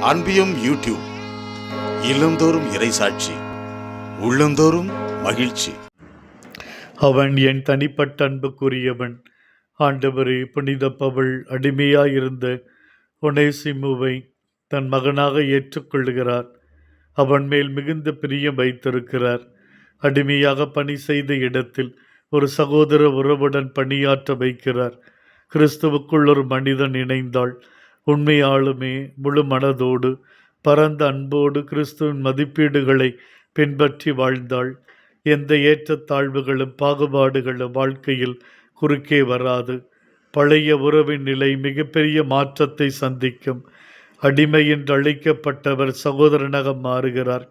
அன்பியும் YouTube இல்லந்தோறும் இறைசாட்சி உள்ளந்தோறும் மகிழ்ச்சி. அவன் என் தனிப்பட்ட அன்புக்குரியவன். ஆண்டவரே புனித பவள் அடிமையாயிருந்த ஒனேசிமுவை தன் மகனாக ஏற்றுக்கொள்கிறார் அவன் மேல் மிகுந்த பிரியம் வைத்திருக்கிறார். அடிமையாக பணி செய்த இடத்தில் ஒரு சகோதர உறவுடன் பணியாற்ற வைக்கிறார். கிறிஸ்துவுக்குள் ஒரு மனிதன் இணைந்தாள் உண்மையாலுமே முழு மனதோடு பரந்த அன்போடு கிறிஸ்துவின் மதிப்பீடுகளை பின்பற்றி வாழ்ந்தாள். எந்த ஏற்றத்தாழ்வுகளும் பாகுபாடுகளும் வாழ்க்கையில் குறுக்கே வராது. பழைய உறவின் நிலை மிகப்பெரிய மாற்றத்தை சந்திக்கும். அடிமை என்று அழைக்கப்பட்டவர் சகோதரனாக மாறுகிறார்.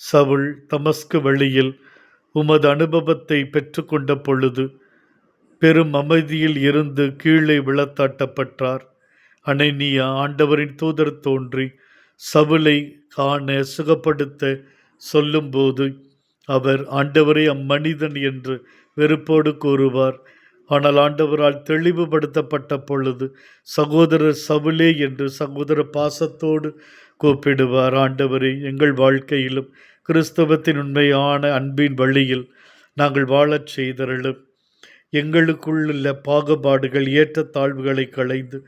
சவுல் தமஸ்கு வழியில் உமது அனுபவத்தை பெற்றுக்கொண்ட பொழுது பெரும் அமைதியில் இருந்து கீழே விழத்தாட்டப்பட்டார். அனைனியா ஆண்டவரின் தூதர் தோன்றி சவுலை காண சுகப்படுத்த சொல்லும்போது அவர் ஆண்டவரே அம்மனிதன் என்று வெறுப்போடு கூறுவார். ஆனால் ஆண்டவரால் தெளிவுபடுத்தப்பட்ட பொழுது சகோதரர் சவுலே என்று சகோதர பாசத்தோடு கூப்பிடுவார். ஆண்டவரே எங்கள் வாழ்க்கையிலும் கிறிஸ்தவத்தின் உண்மையான அன்பின் வழியில் நாங்கள் வாழச் செய்தருளும். எங்களுக்குள்ள பாகுபாடுகள் ஏற்றத்தாழ்வுகளை களைந்து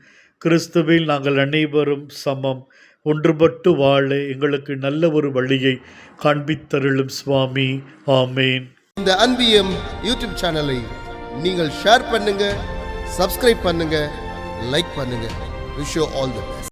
கிறிஸ்துவில் நாங்கள் அனைவரும் சமம். ஒன்றுபட்டு வாழ எங்களுக்கு நல்ல ஒரு வழியை காண்பித்தருளும் சுவாமி. ஆமேன். இந்த அன்பியம் யூடியூப் சேனலை நீங்கள் ஷேர் பண்ணுங்க சப்ஸ்கிரைப் பண்ணுங்க லைக் பண்ணுங்க. Wish all the best